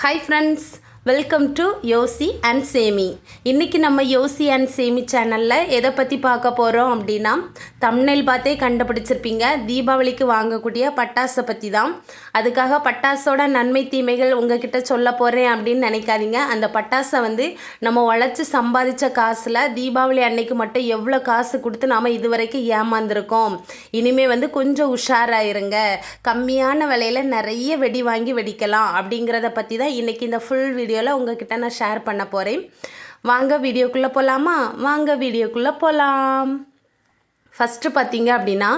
Hi friends welcome to Yosi and Semi இன்றைக்கி நம்ம யோசி அண்ட் சேமி சேனலில் எதை பற்றி பார்க்க போகிறோம் அப்படின்னா தமிழில் பார்த்தே கண்டுபிடிச்சிருப்பீங்க. தீபாவளிக்கு வாங்கக்கூடிய பட்டாசை பற்றி தான் அதுக்காக பட்டாசோட நன்மை தீமைகள் உங்ககிட்ட சொல்ல போகிறேன் அப்படின்னு நினைக்காதீங்க. அந்த பட்டாசை வந்து நம்ம உழைச்சி சம்பாதிச்ச காசில் தீபாவளி அன்னைக்கு மட்டும் எவ்வளோ காசு கொடுத்து நாம் இதுவரைக்கும் ஏமாந்துருக்கோம். இனிமே வந்து கொஞ்சம் உஷாராயிருங்க. கம்மியான விலையில் நிறைய வெடி வாங்கி வெடிக்கலாம் அப்படிங்கிறத பற்றி தான் இன்றைக்கி இந்த ஃபுல் வீடியோவில் உங்ககிட்ட நான் ஷேர் பண்ண போகிறேன் வாங்க வீடியோக்குள்ளே போகலாமா வாங்க வீடியோக்குள்ளே போகலாம் ஃபஸ்ட்டு பார்த்தீங்க அப்படின்னா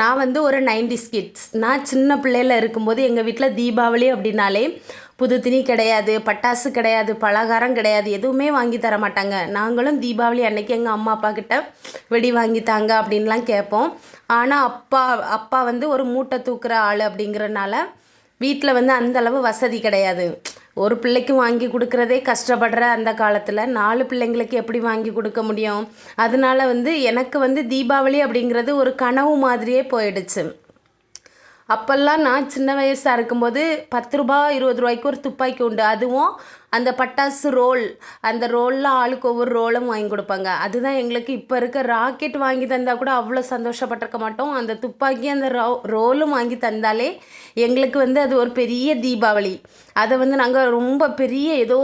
நான் வந்து ஒரு நைன்டி கிட்ஸ் நான் சின்ன பிள்ளையில் இருக்கும்போது எங்கள் வீட்டில் தீபாவளி அப்படின்னாலே புது துணி கிடையாது பட்டாசு கிடையாது பலகாரம் கிடையாது எதுவுமே வாங்கி தர மாட்டாங்க. நாங்களும் தீபாவளி அன்னைக்கு எங்கள் அம்மா அப்பா கிட்ட வெடி வாங்கி தாங்க அப்படின்லாம் கேட்போம். ஆனால் அப்பா அப்பா வந்து ஒரு மூட்டை தூக்குற ஆள் அப்படிங்கிறனால வீட்டில் வந்து அந்த அளவு வசதி கிடையாது. ஒரு பிள்ளைக்கு வாங்கி கொடுக்குறதே கஷ்டப்படுற அந்த காலத்தில் நாலு பிள்ளைங்களுக்கு எப்படி வாங்கி கொடுக்க முடியும்? அதனால வந்து எனக்கு வந்து தீபாவளி அப்படிங்கிறது ஒரு கனவு மாதிரியே போயிடுச்சு. அப்போல்லாம் நான் சின்ன வயசாக இருக்கும்போது பத்து ரூபா இருபது ரூபாய்க்கு ஒரு துப்பாக்கி உண்டு. அதுவும் அந்த பட்டாசு ரோல் அந்த ரோலில் ஆளுக்கு ஒவ்வொரு ரோலும் வாங்கி கொடுப்பாங்க. அதுதான் எங்களுக்கு இப்போ இருக்க ராக்கெட் வாங்கி தந்தால் கூட அவ்வளோ சந்தோஷப்பட்டிருக்க மாட்டோம். அந்த துப்பாக்கி அந்த ரோ ரோலும் வாங்கி தந்தாலே எங்களுக்கு வந்து அது ஒரு பெரிய தீபாவளி. அதை வந்து நாங்கள் ரொம்ப பெரிய ஏதோ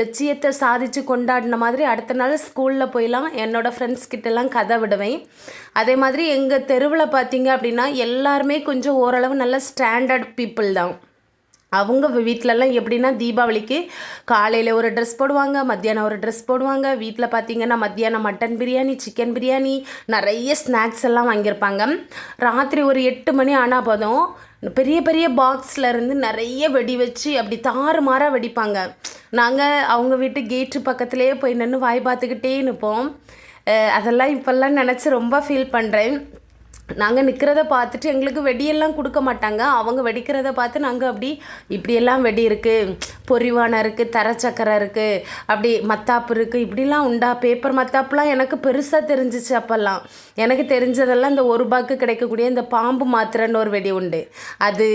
லட்சியத்தை சாதித்து கொண்டாடின மாதிரி அடுத்த நாள் ஸ்கூலில் போயெல்லாம் என்னோடய ஃப்ரெண்ட்ஸ் கிட்டலாம் கதை விடுவேன். அதே மாதிரி எங்கள் தெருவில் பார்த்தீங்க அப்படின்னா எல்லாருமே கொஞ்சம் ஓரளவு நல்ல ஸ்டாண்டர்ட் பீப்புள் தான். அவங்க வீட்டிலலாம் எப்படின்னா தீபாவளிக்கு காலையில் ஒரு ட்ரெஸ் போடுவாங்க மத்தியானம் ஒரு ட்ரெஸ் போடுவாங்க. வீட்டில் பார்த்தீங்கன்னா மத்தியானம் மட்டன் பிரியாணி சிக்கன் பிரியாணி நிறைய ஸ்நாக்ஸ் எல்லாம் வாங்கியிருப்பாங்க. ராத்திரி ஒரு எட்டு மணி ஆனால் போதும். பெரிய பெரிய பாக்ஸில் இருந்து நிறைய வெடி வச்சு அப்படி தாறுமாறாக வெடிப்பாங்க. நாங்கள் அவங்க வீட்டு கேட்டு பக்கத்துலேயே போய் நின்று வாய் பார்த்துக்கிட்டே நிற்போம் அதெல்லாம் இப்போல்லாம் நினச்சி ரொம்ப ஃபீல் பண்ணுறேன் நாங்கள் நிற்கிறத பார்த்துட்டு எங்களுக்கு வெடியெல்லாம் கொடுக்க மாட்டாங்க. அவங்க வெடிக்கிறத பார்த்து நாங்கள் அப்படி இப்படியெல்லாம் வெடி இருக்குது பொறிவானை இருக்குது தரச்சக்கரை இருக்குது அப்படி மத்தாப்பு இருக்குது இப்படிலாம் உண்டா? பேப்பர் மத்தாப்புலாம் எனக்கு பெருசாக தெரிஞ்சிச்சு அப்போல்லாம். எனக்கு தெரிஞ்சதெல்லாம் இந்த ஒரு ரூபாய்க்கு கிடைக்கக்கூடிய இந்த பாம்பு மாத்திரைன்னு ஒரு வெடி உண்டு. அது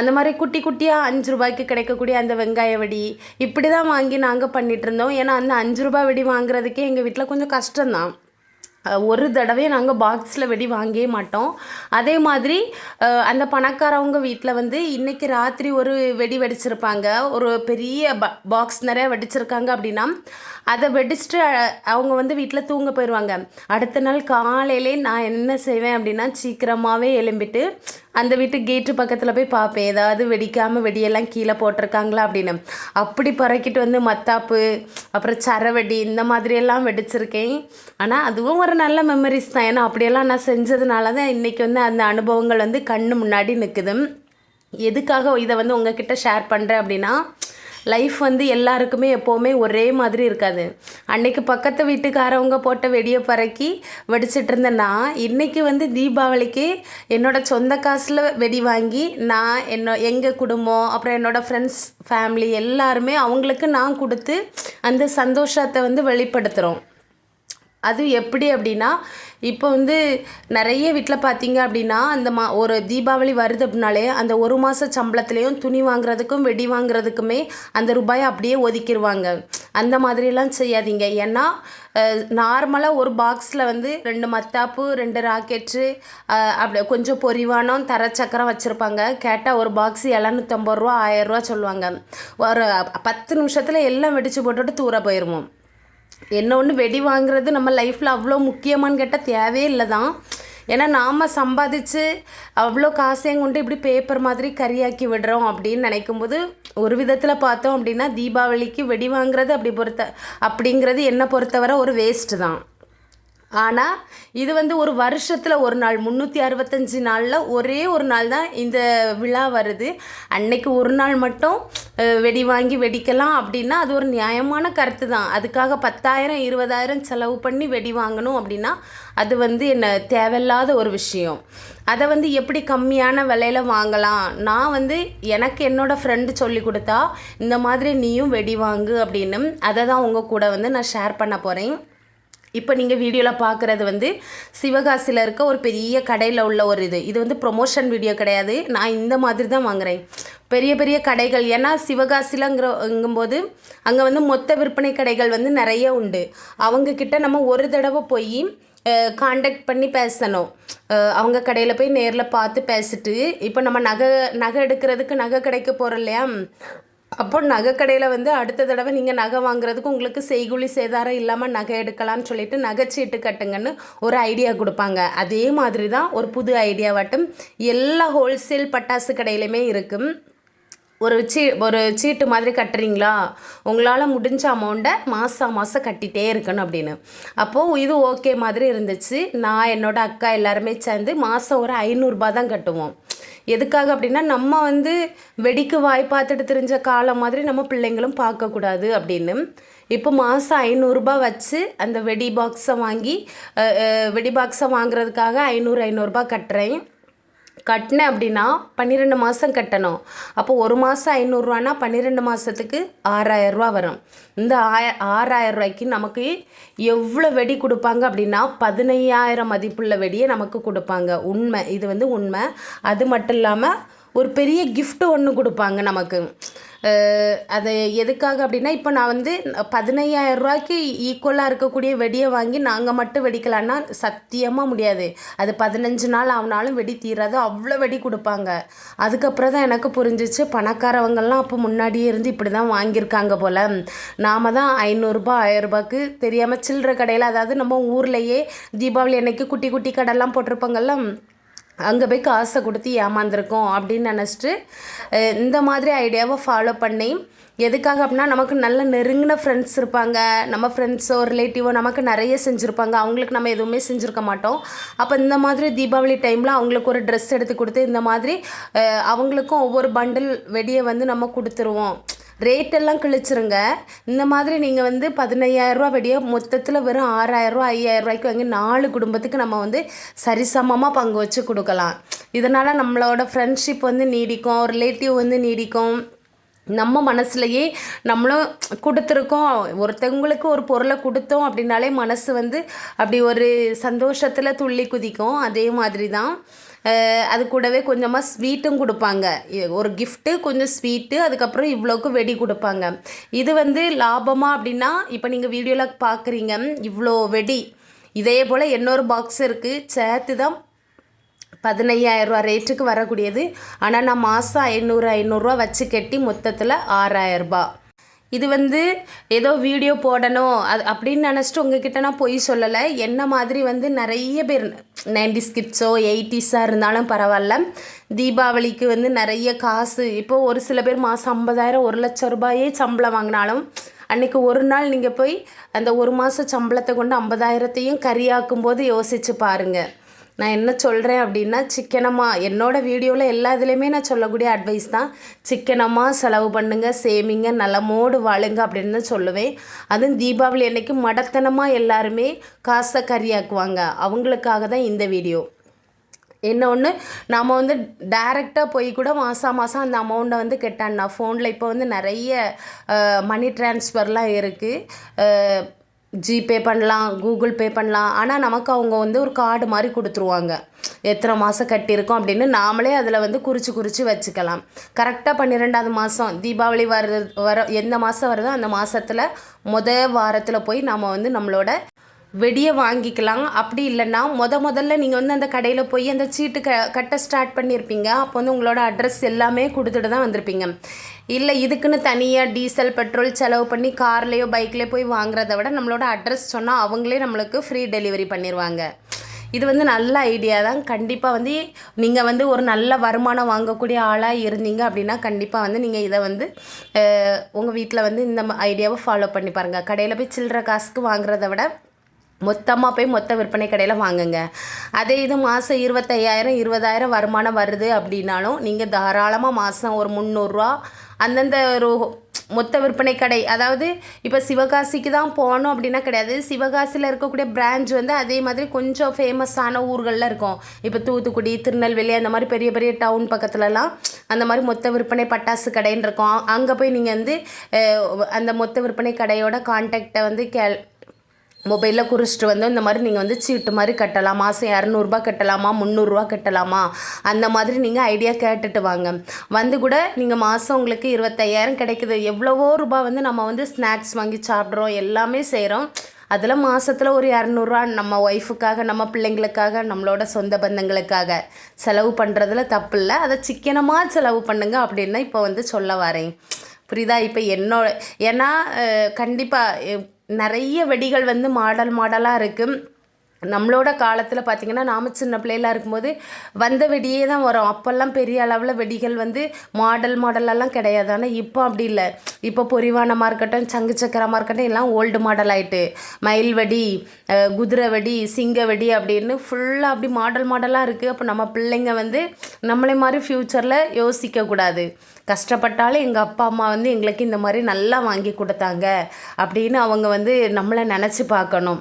அந்த மாதிரி குட்டி குட்டியாக அஞ்சு ரூபாய்க்கு கிடைக்கக்கூடிய அந்த வெங்காய வெடி இப்படி தான் வாங்கி நாங்கள் பண்ணிகிட்டு இருந்தோம். ஏன்னா அந்த அஞ்சு ரூபாய் வெடி வாங்குறதுக்கே எங்கள் வீட்டில் கொஞ்சம் கஷ்டம்தான். ஒரு தடவை நாங்கள் பாக்ஸில் வெடி வாங்கவே மாட்டோம். அதே மாதிரி அந்த பணக்காரவங்க வீட்டில் வந்து இன்றைக்கி ராத்திரி ஒரு வெடி வெடிச்சிருப்பாங்க. ஒரு பெரிய ப பாக்ஸ் நிறையா வெடிச்சிருக்காங்க அப்படின்னா அதை வெடிச்சிட்டு அவங்க வந்து வீட்டில் தூங்க போயிடுவாங்க அடுத்த நாள் காலையிலே நான் என்ன செய்வேன் அப்படின்னா சீக்கிரமாகவே எழும்பிட்டு அந்த வீட்டு கேட்டு பக்கத்தில் போய் பார்ப்பேன். ஏதாவது வெடிக்காமல் வெடியெல்லாம் கீழே போட்டிருக்காங்களா அப்படின்னு. அப்படி பறக்கிட்டு வந்து மத்தாப்பு அப்புறம் சரவெடி இந்த மாதிரியெல்லாம் வெடிச்சிருக்கேன். ஆனால் அதுவும் ஒரு நல்ல மெமரிஸ் தான். ஏன்னா அப்படியெல்லாம் நான் செஞ்சதுனால தான் இன்றைக்கி வந்து அந்த அனுபவங்கள் வந்து கண்ணு முன்னாடி நிற்குது எதுக்காக இதை வந்து உங்ககிட்ட ஷேர் பண்ணுறேன் அப்படின்னா லைஃப் வந்து எல்லாருக்குமே எப்போவுமே ஒரே மாதிரி இருக்காது. அன்னைக்கு பக்கத்து வீட்டுக்காரவங்க போட்ட வெடியை பறக்கி வெடிச்சிட்டு இருந்தேன்னா இன்னைக்கு வந்து தீபாவளிக்கு என்னோட சொந்த காசில் வெடி வாங்கி நான் என்னோ எங்கள் குடும்பம் அப்புறம் என்னோட ஃப்ரெண்ட்ஸ் ஃபேமிலி எல்லாருமே அவங்களுக்கு நான் கொடுத்து அந்த சந்தோஷத்தை வந்து வெளிப்படுத்துகிறோம் அது எப்படி அப்படின்னா இப்போ வந்து நிறைய வீட்டில் பார்த்தீங்க அப்படின்னா அந்த மா ஒரு தீபாவளி வருது அப்படின்னாலே அந்த ஒரு மாத சம்பளத்துலேயும் துணி வாங்குறதுக்கும் வெடி வாங்குறதுக்குமே அந்த ரூபாயை அப்படியே ஒதுக்கிடுவாங்க அந்த மாதிரிலாம் செய்யாதீங்க. ஏன்னா நார்மலாக ஒரு பாக்ஸில் வந்து ரெண்டு மத்தாப்பு ரெண்டு ராக்கெட்டு அப்படி கொஞ்சம் பொரிவானம் தரச்சக்கரம் வச்சுருப்பாங்க. கேட்டால் ஒரு பாக்ஸ் எழுநூற்றம்பது ரூபா ஆயிரரூவா சொல்லுவாங்க. ஒரு பத்து நிமிஷத்தில் எல்லாம் வெடிச்சு போட்டுட்டு தூர போயிடுவோம் என்ன ஒன்று வெடி வாங்குறது நம்ம லைஃப்பில் அவ்வளோ முக்கியமான்னு கேட்டால் தேவையே இல்லை தான் ஏன்னா நாம் சம்பாதிச்சு அவ்வளோ காசையும் கொண்டு இப்படி பேப்பர் மாதிரி கறியாக்கி விடுறோம் அப்படின்னு நினைக்கும்போது ஒரு விதத்தில் பார்த்தோம் அப்படின்னா தீபாவளிக்கு வெடி வாங்குறது அப்படி பொறுத்த அப்படிங்கிறது என்னை பொறுத்தவரை ஒரு வேஸ்ட்டு தான். ஆனால் இது வந்து ஒரு வருஷத்தில் ஒரு நாள். முந்நூற்றி அறுபத்தஞ்சு நாளில் ஒரே ஒரு நாள் தான் இந்த விழா வருது. அன்னைக்கு ஒரு நாள் மட்டும் வெடி வாங்கி வெடிக்கலாம் அப்படின்னா அது ஒரு நியாயமான கருத்து தான். அதுக்காக பத்தாயிரம் இருபதாயிரம் செலவு பண்ணி வெடி வாங்கணும் அப்படின்னா அது வந்து என்ன தேவையில்லாத ஒரு விஷயம். அதை வந்து எப்படி கம்மியான விலையில் வாங்கலாம்? நான் வந்து எனக்கு என்னோடய ஃப்ரெண்டு சொல்லி கொடுத்தா இந்த மாதிரி நீயும் வெடி வாங்கு அப்படின்னு. அதை தான் உங்கள் கூட வந்து நான் ஷேர் பண்ண போகிறேன் இப்போ நீங்கள் வீடியோவில் பார்க்குறது வந்து சிவகாசியில் இருக்க ஒரு பெரிய கடையில் உள்ள ஒரு இது. இது வந்து ப்ரொமோஷன் வீடியோ கிடையாது. நான் இந்த மாதிரி தான் வாங்குறேன். பெரிய பெரிய கடைகள். ஏன்னா சிவகாசிலங்கிறங்கும்போது அங்கே வந்து மொத்த விற்பனை கடைகள் வந்து நிறைய உண்டு. அவங்கக்கிட்ட நம்ம ஒரு தடவை போய் காண்டக்ட் பண்ணி பேசணும். அவங்க கடையில் போய் நேரில் பார்த்து பேசிட்டு இப்போ நம்ம நகை நகை எடுக்கிறதுக்கு நகை கடைக்கு போகிறோம் இல்லையா? அப்போ நகை கடையில் வந்து அடுத்த தடவை நீங்கள் நகை வாங்குறதுக்கு உங்களுக்கு செய்குழி சேதாரம் இல்லாமல் நகை எடுக்கலாம்னு சொல்லிட்டு நகைச்சீட்டு கட்டுங்கன்னு ஒரு ஐடியா கொடுப்பாங்க. அதே மாதிரி தான் ஒரு புது ஐடியாவாட்டும் எல்லா ஹோல்சேல் பட்டாசு கடையிலையுமே இருக்கும். ஒரு சீ ஒரு சீட்டு மாதிரி கட்டுறீங்களா? உங்களால் முடிஞ்ச அமௌண்ட்டை மாதம் மாதம் கட்டிகிட்டே இருக்கணும் அப்படின்னு. அப்போது இது ஓகே மாதிரி இருந்துச்சு. நான் என்னோடய அக்கா எல்லாருமே சேர்ந்து மாதம் ஒரு ஐநூறுரூபா தான் கட்டுவோம். எதுக்காக அப்படின்னா நம்ம வந்து வெடிக்கு வாய் பார்த்துட்டு தெரிஞ்ச காலம் மாதிரி நம்ம பிள்ளைங்களும் பார்க்கக்கூடாது அப்படின்னு. இப்போ மாதம் ஐநூறுரூபா வச்சு அந்த வெடி பாக்ஸை வாங்கி வெடி பாக்ஸை வாங்குறதுக்காக ஐநூறு ஐநூறுரூபா கட்டுறேன். கட்டினேன் அப்படின்னா பன்னிரெண்டு மாதம் கட்டணும். அப்போ ஒரு மாதம் ஐநூறுரூவானா பன்னிரெண்டு மாதத்துக்கு ஆறாயிரரூவா வரும். இந்த ஆய ஆறாயிரரூவாய்க்கு நமக்கு எவ்வளோ வெடி கொடுப்பாங்க அப்படின்னா பதினையாயிரம் மதிப்புள்ள வெடியை நமக்கு கொடுப்பாங்க. உண்மை. இது வந்து உண்மை. அது மட்டும் இல்லாமல் ஒரு பெரிய கிஃப்ட்டு ஒன்று கொடுப்பாங்க நமக்கு. அது எதுக்காக அப்படின்னா இப்போ நான் வந்து பதினையாயிரம் ரூபாய்க்கு ஈக்குவலாக இருக்கக்கூடிய வெடியை வாங்கி நாங்கள் மட்டும் வெடிக்கலான்னா சத்தியமாக முடியாது. அது பதினஞ்சு நாள் ஆனாலும் வெடி தீராது. அவ்வளோ வெடி கொடுப்பாங்க. அதுக்கப்புறம் தான் எனக்கு புரிஞ்சிச்சு பணக்காரவங்கெல்லாம் அப்போ முன்னாடியே இருந்து இப்படி தான் வாங்கியிருக்காங்க போல். நாம தான் ஐநூறுரூபா ஆயிரரூபாய்க்கு தெரியாமல் சில்லற கடையில் அதாவது நம்ம ஊர்லேயே தீபாவளி அன்னைக்கு குட்டி குட்டி கடைலாம் போட்டிருப்பாங்கல்ல அங்கே போய் காசை கொடுத்து ஏமாந்துருக்கோம் அப்படின்னு நினச்சிட்டு இந்த மாதிரி ஐடியாவை ஃபாலோ பண்ணி எதுக்காக அப்படின்னா நமக்கு நல்ல நெருங்கின ஃப்ரெண்ட்ஸ் இருப்பாங்க. நம்ம ஃப்ரெண்ட்ஸோ ரிலேட்டிவோ நமக்கு நிறைய செஞ்சுருப்பாங்க. அவங்களுக்கு நம்ம எதுவுமே செஞ்சுருக்க மாட்டோம். அப்போ இந்த மாதிரி தீபாவளி டைமில் அவங்களுக்கு ஒரு ட்ரெஸ் எடுத்து கொடுத்து இந்த மாதிரி அவங்களுக்கும் ஒவ்வொரு பண்டில் வெடியை வந்து நம்ம கொடுத்துருவோம். ரேட்டெல்லாம் கிழிச்சிருங்க. இந்த மாதிரி நீங்கள் வந்து பதினையாயிரரூவா வெடியை மொத்தத்தில் வெறும் ஆறாயிரரூவா ஐயாயிரரூவாய்க்கு வாங்கி நாலு குடும்பத்துக்கு நம்ம வந்து சரிசமமாக பங்கு வச்சு கொடுக்கலாம். இதனால் நம்மளோட ஃப்ரெண்ட்ஷிப் வந்து நீடிக்கும் ரிலேட்டிவ் வந்து நீடிக்கும். நம்ம மனசுலையே நம்மளும் கொடுத்துருக்கோம். ஒருத்தவங்களுக்கு ஒரு பொருளை கொடுத்தோம் அப்படின்னாலே மனசு வந்து அப்படி ஒரு சந்தோஷத்தில் துள்ளி குதிக்கும். அதே மாதிரி தான் அது கூடவே கொஞ்சமாக ஸ்வீட்டும் கொடுப்பாங்க. ஒரு கிஃப்ட்டு கொஞ்சம் ஸ்வீட்டு அதுக்கப்புறம் இவ்வளோக்கு வெடி கொடுப்பாங்க. இது வந்து லாபமாக அப்படின்னா இப்போ நீங்கள் வீடியோவில் பார்க்குறீங்க இவ்வளோ வெடி. இதே போல் இன்னொரு பாக்ஸ் இருக்குது சேர்த்து தான் பதினையாயிரரூவா ரேட்டுக்கு வரக்கூடியது. ஆனால் நான் மாதம் ஐநூறு ஐநூறுரூவா வச்சு கட்டி மொத்தத்தில் ஆறாயிரரூபா இது வந்து ஏதோ வீடியோ போடணும். அது அப்படின்னு நினச்சிட்டு உங்ககிட்ட நான் பொய் சொல்லலை. என்ன மாதிரி வந்து நிறைய பேர் நைன்டி ஸ்கிட்ஸோ எயிட்டிஸாக இருந்தாலும் பரவாயில்ல. தீபாவளிக்கு வந்து நிறைய காசு. இப்போ ஒரு சில பேர் மாதம் ஐம்பதாயிரம் ஒரு லட்சம் ரூபாயே சம்பளம் வாங்கினாலும் அன்னைக்கு ஒரு நாள் நீங்கள் போய் அந்த ஒரு மாத சம்பளத்தை கொண்டு ஐம்பதாயிரத்தையும் கறியாக்கும் போது யோசித்து பாருங்கள் நான் என்ன சொல்கிறேன் அப்படின்னா சிக்கனமாக என்னோட வீடியோவில் எல்லா இதுலேயுமே நான் சொல்லக்கூடிய அட்வைஸ் தான். சிக்கனமாக செலவு பண்ணுங்க சேமிங்க நலமோடு வாழுங்க அப்படின்னு தான் சொல்லுவேன். அதுவும் தீபாவளி அன்னைக்கு மடத்தனமாக எல்லாருமே காசை கறியாக்குவாங்க அவங்களுக்காக தான் இந்த வீடியோ. என்ன ஒன்று நாம் வந்து டைரெக்டாக போய் கூட மாதம் மாதம் அந்த அமௌண்ட்டை வந்து கெட்டான்னா ஃபோனில் இப்போ வந்து நிறைய மணி ட்ரான்ஸ்ஃபர்லாம் இருக்குது ஜிபே பண்ணலாம் கூகுள் பே பண்ணலாம். ஆனால் நமக்கு அவங்க வந்து ஒரு கார்டு மாதிரி கொடுத்துருவாங்க. எத்தனை மாதம் கட்டியிருக்கோம் அப்படின்னு நாமளே அதில் வந்து குறித்து குறித்து வச்சுக்கலாம். கரெக்டாக பன்னிரெண்டாவது மாதம் தீபாவளி வர வர எந்த மாதம் வருதோ அந்த மாதத்தில் முத வாரத்தில் போய் நாம் வந்து நம்மளோட வெடியை வாங்கிக்கலாம். அப்படி இல்லைன்னா முத முதல்ல நீங்கள் வந்து அந்த கடையில் போய் அந்த சீட்டு க கட்ட ஸ்டார்ட் பண்ணியிருப்பீங்க. அப்போ வந்து உங்களோட அட்ரஸ் எல்லாமே கொடுத்துட்டு தான் வந்திருப்பீங்க. இல்லை இதுக்குன்னு தனியாக டீசல் பெட்ரோல் செலவு பண்ணி கார்லேயோ பைக்லேயோ போய் வாங்குறத விட நம்மளோட அட்ரஸ் சொன்னால் அவங்களே நம்மளுக்கு ஃப்ரீ டெலிவரி பண்ணிடுவாங்க இது வந்து நல்ல ஐடியா தான். கண்டிப்பாக வந்து நீங்கள் வந்து ஒரு நல்ல வருமானம் வாங்கக்கூடிய ஆளாக இருந்தீங்க அப்படின்னா கண்டிப்பாக வந்து நீங்கள் இதை வந்து உங்கள் வீட்டில் வந்து இந்த ஐடியாவை ஃபாலோ பண்ணி பாருங்கள் கடையில் போய் சில்லற காசுக்கு வாங்குறத விட மொத்தமாக போய் மொத்த விற்பனை கடையில் வாங்குங்க. அதே இது மாதம் இருபத்தையாயிரம் இருபதாயிரம் வருமானம் வருது அப்படின்னாலும் நீங்கள் தாராளமாக மாதம் ஒரு முந்நூறுரூவா அந்தந்த ஒரு மொத்த விற்பனை கடை. அதாவது இப்போ சிவகாசிக்கு தான் போகணும் அப்படின்னா கிடையாது. சிவகாசியில் இருக்கக்கூடிய பிரான்ச் வந்து அதே மாதிரி கொஞ்சம் ஃபேமஸான ஊர்களில் இருக்கும். இப்போ தூத்துக்குடி திருநெல்வேலி அந்த மாதிரி பெரிய பெரிய டவுன் பக்கத்துலலாம் அந்த மாதிரி மொத்த விற்பனை பட்டாசு கடைன்னு இருக்கும். அங்கே போய் நீங்கள் வந்து அந்த மொத்த விற்பனை கடையோட கான்டாக்டை வந்து கே மொபைலில் குறிச்சிட்டு வந்து இந்த மாதிரி நீங்கள் வந்து சீட்டு மாதிரி கட்டலாம் மாதம் இரநூறுபா கட்டலாமா முந்நூறுரூவா கட்டலாமா? அந்த மாதிரி நீங்கள் ஐடியா கேட்டுட்டு வாங்க. வந்து கூட நீங்கள் மாதம் உங்களுக்கு இருபத்தையாயிரம் கிடைக்குது. எவ்வளவோ ரூபாய் வந்து நம்ம வந்து ஸ்நாக்ஸ் வாங்கி சாப்பிட்றோம் எல்லாமே செய்கிறோம் அதில் மாதத்தில் ஒரு இரநூறுவா நம்ம ஒய்ஃபுக்காக நம்ம பிள்ளைங்களுக்காக நம்மளோட சொந்த பந்தங்களுக்காக செலவு பண்ணுறதுல தப்பு இல்லை. அதை சிக்கனமாக செலவு பண்ணுங்க அப்படின்னு இப்போ வந்து சொல்ல வரேன். புரியுதா? இப்போ என்னோட ஏன்னா கண்டிப்பாக நிறைய வெடிகள் வந்து மாடல் மாடலாக இருக்குது நம்மளோட காலத்தில் பார்த்திங்கன்னா நாம் சின்ன பிள்ளைலாம் இருக்கும்போது வந்த வெடியே தான் வரும். அப்போல்லாம் பெரிய அளவில் வெடிகள் வந்து மாடல் மாடலெல்லாம் கிடையாது. ஆனால் இப்போ அப்படி இல்லை. இப்போ பொறிவானமாக இருக்கட்டும் சங்கு சக்கரமாக இருக்கட்டும் எல்லாம் ஓல்டு மாடல் ஆகிட்டு மயில் வெடி குதிரை வெடி சிங்க வெடி அப்படின்னு ஃபுல்லாக அப்படி மாடல் மாடலாக இருக்குது அப்போ நம்ம பிள்ளைங்க வந்து நம்மளே மாதிரி ஃப்யூச்சரில் யோசிக்கக்கூடாது கஷ்டப்பட்டாலும் எங்கள் அப்பா அம்மா வந்து எங்களுக்கு இந்த மாதிரி நல்லா வாங்கி கொடுத்தாங்க அப்படின்னு அவங்க வந்து நம்மளை நினச்சி பார்க்கணும்.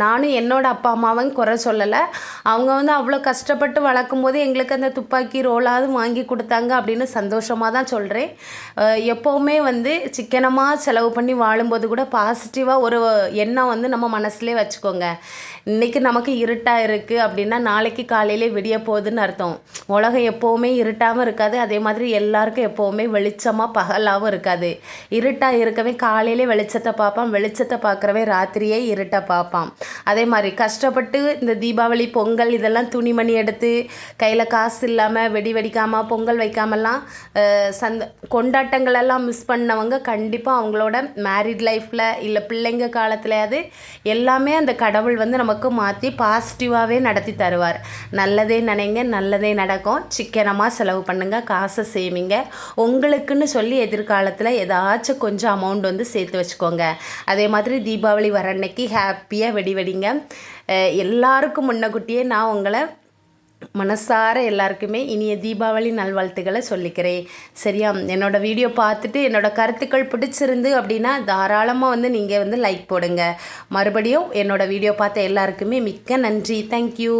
நானும் என்னோடய அப்பா அம்மாவும் குறை சொல்லலை. அவங்க வந்து அவ்வளோ கஷ்டப்பட்டு வளர்க்கும் போது எங்களுக்கு அந்த துப்பாக்கி ரோலாவது வாங்கி கொடுத்தாங்க அப்படின்னு சந்தோஷமாக தான் சொல்கிறேன் எப்போவுமே வந்து சிக்கனமாக செலவு பண்ணி வாழும்போது கூட பாசிட்டிவாக ஒரு எண்ணம் வந்து நம்ம மனசுலேயே வச்சுக்கோங்க. இன்றைக்கி நமக்கு இருட்டாக இருக்குது அப்படின்னா நாளைக்கு காலையிலே விடிய போகுதுன்னு அர்த்தம். உலகம் எப்போவுமே இருட்டாகவும் இருக்காது. அதே மாதிரி எல்லாருக்கும் எப்போவுமே வெளிச்சமாக பகலாகவும் இருக்காது. இருட்டாக இருக்கவே காலையிலே வெளிச்சத்தை பார்ப்பான். வெளிச்சத்தை பார்க்குறவே ராத்திரியே இருட்டை பார்ப்பான். அதே மாதிரி கஷ்டப்பட்டு இந்த தீபாவளி பொங்கல் இதெல்லாம் துணிமணி எடுத்து கையில் காசு இல்லாமல் வெடி வெடிக்காமல் பொங்கல் வைக்காமலாம் சந்த கொண்டாட்டங்களெல்லாம் மிஸ் பண்ணவங்க கண்டிப்பாக அவங்களோட மேரிட் லைஃப்பில் இல்லை பிள்ளைங்க காலத்துலையாவது எல்லாமே அந்த கடவுள் வந்து நமக்கு மாற்றி பாசிட்டிவாகவே நடத்தி தருவார். நல்லதே நினைங்க நல்லதே நடக்கும். சிக்கனமாக செலவு பண்ணுங்கள் காசை சேமிங்க. உங்களுக்குன்னு சொல்லி எதிர்காலத்தில் ஏதாச்சும் கொஞ்சம் அமௌண்ட் வந்து சேர்த்து வச்சுக்கோங்க. அதே மாதிரி தீபாவளி வர அன்னைக்கு ஹாப்பியாக வெடி வெடிங்க எல்லாருக்கும் முன்னக்குட்டியே நான் உங்களை மனசார எல்லாருக்குமே இனிய தீபாவளி நல்வாழ்த்துக்களை சொல்லிக்கிறேன். சரியா? என்னோடய வீடியோ பார்த்துட்டு என்னோட கருத்துக்கள் பிடிச்சிருந்து அப்படின்னா தாராளமாக வந்து நீங்கள் வந்து லைக் போடுங்க. மறுபடியும் என்னோடய வீடியோ பார்த்த எல்லாருக்குமே மிக்க நன்றி. தேங்க்யூ